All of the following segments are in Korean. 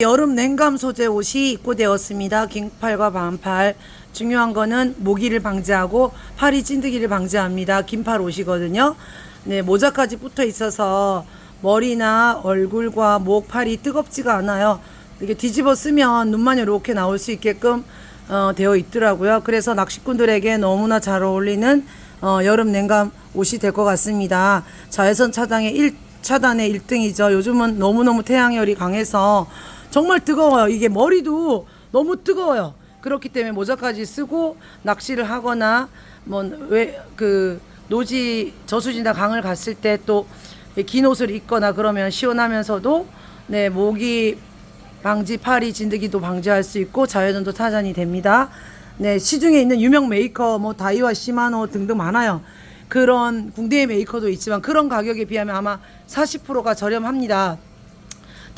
여름 냉감 소재 옷이 입고되었습니다. 긴팔과 반팔. 중요한 거는 모기를 방지하고 팔이 찐득이를 방지합니다. 긴팔 옷이거든요. 네, 모자까지 붙어 있어서 머리나 얼굴과 목, 팔이 뜨겁지가 않아요. 이게 뒤집어 쓰면 눈만 이렇게 나올 수 있게끔 어, 되어 있더라고요. 그래서 낚시꾼들에게 너무나 잘 어울리는 어, 여름 냉감 옷이 될 것 같습니다. 자외선 차단의 1, 차단의 1등이죠. 요즘은 너무너무 태양열이 강해서 정말 뜨거워요. 이게 머리도 너무 뜨거워요. 그렇기 때문에 모자까지 쓰고 낚시를 하거나 뭐왜그 노지 저수지나 강을 갔을 때 또 긴 옷을 입거나 그러면 시원하면서도 네 모기 방지 파리 진드기도 방지할 수 있고 자외선도 차단이 됩니다. 네 시중에 있는 유명 메이커 뭐 다이와 시마노 등등 많아요. 그런 국내 메이커도 있지만 그런 가격에 비하면 아마 40%가 저렴합니다.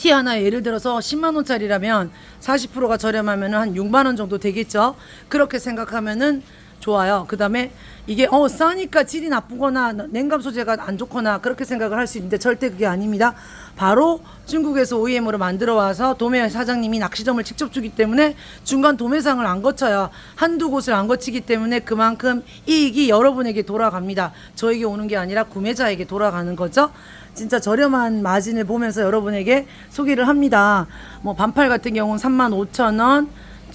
티 하나에 예를 들어서 10만 원짜리라면 40%가 저렴하면 한 6만 원 정도 되겠죠. 그렇게 생각하면은 좋아요. 그 다음에 이게 어 싸니까 질이 나쁘거나 냉감 소재가 안 좋거나 그렇게 생각을 할 수 있는데 절대 그게 아닙니다. 바로 중국에서 OEM으로 만들어 와서 도매 사장님이 낚시점을 직접 주기 때문에 중간 도매상을 안 거쳐요. 한두 곳을 안 거치기 때문에 그만큼 이익이 여러분에게 돌아갑니다. 저에게 오는 게 아니라 구매자에게 돌아가는 거죠. 진짜 저렴한 마진을 보면서 여러분에게 소개를 합니다. 뭐 반팔 같은 경우는 3만 5천 원,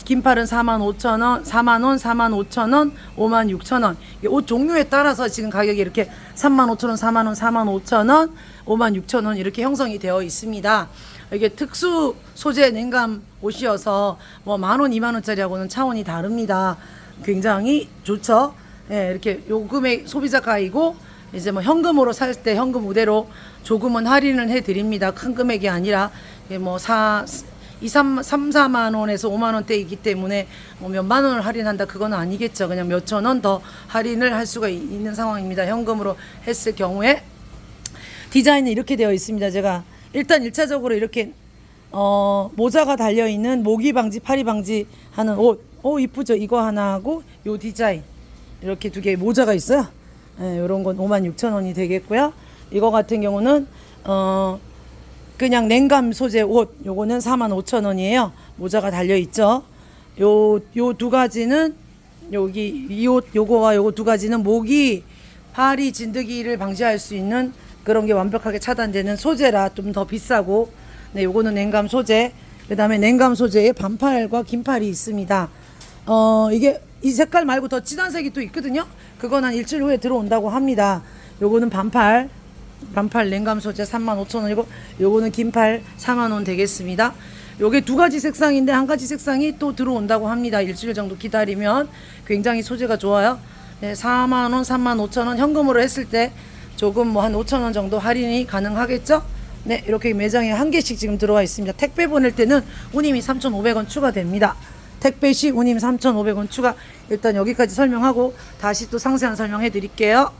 긴팔은 4만 5천 원, 4만 원, 4만 5천 원, 5만 6천 원. 이게 옷 종류에 따라서 지금 가격이 이렇게 3만 5천 원, 4만 원, 4만 5천 원, 5만 6천 원 이렇게 형성이 되어 있습니다. 이게 특수 소재 냉감 옷이어서 뭐 만 원, 2만 원짜리하고는 차원이 다릅니다. 굉장히 좋죠. 예, 이렇게 요금의 소비자 가이고 이제 뭐 현금으로 살 때 현금 우대로 조금은 할인을 해 드립니다. 큰 금액이 아니라 뭐 4, 2, 3, 3, 4만 원에서 5만 원대이기 때문에 뭐 몇만 원을 할인한다 그건 아니겠죠. 그냥 몇천 원 더 할인을 할 수가 이- 있는 상황입니다. 현금으로 했을 경우에 디자인은 이렇게 되어 있습니다. 제가 일단 일차적으로 이렇게 어, 모자가 달려 있는 모기 방지, 파리 방지 하는 옷. 오 이쁘죠? 이거 하나 하고 요 디자인 이렇게 두 개의 모자가 있어요. 예, 요런 건 5만 6천 원이 되겠고요. 이거 같은 경우는 어 그냥 냉감 소재 옷 요거는 4만 5천 원이에요. 모자가 달려 있죠. 요 요 두 가지는 여기 이 옷 요거와 요거 두 가지는 모기 파리 진드기를 방지할 수 있는 그런 게 완벽하게 차단되는 소재라 좀 더 비싸고 네 요거는 냉감 소재 그다음에 냉감 소재에 반팔과 긴팔이 있습니다. 어 이게 이 색깔 말고 더 진한 색이 또 있거든요. 그건 한 일주일 후에 들어온다고 합니다. 요거는 반팔 반팔 냉감 소재 35,000원이고 요거는 긴팔 4만 원 되겠습니다. 요게 두 가지 색상인데 한 가지 색상이 또 들어온다고 합니다. 일주일 정도 기다리면 굉장히 소재가 좋아요. 네, 4만 원, 3만 5천 원 현금으로 했을 때 조금 뭐 한 5천 원 정도 할인이 가능하겠죠? 네, 이렇게 매장에 한 개씩 지금 들어와 있습니다. 택배 보낼 때는 운임이 3,500원 추가됩니다. 택배 시 운임 3,500원 추가. 일단 여기까지 설명하고 다시 또 상세한 설명해 드릴게요.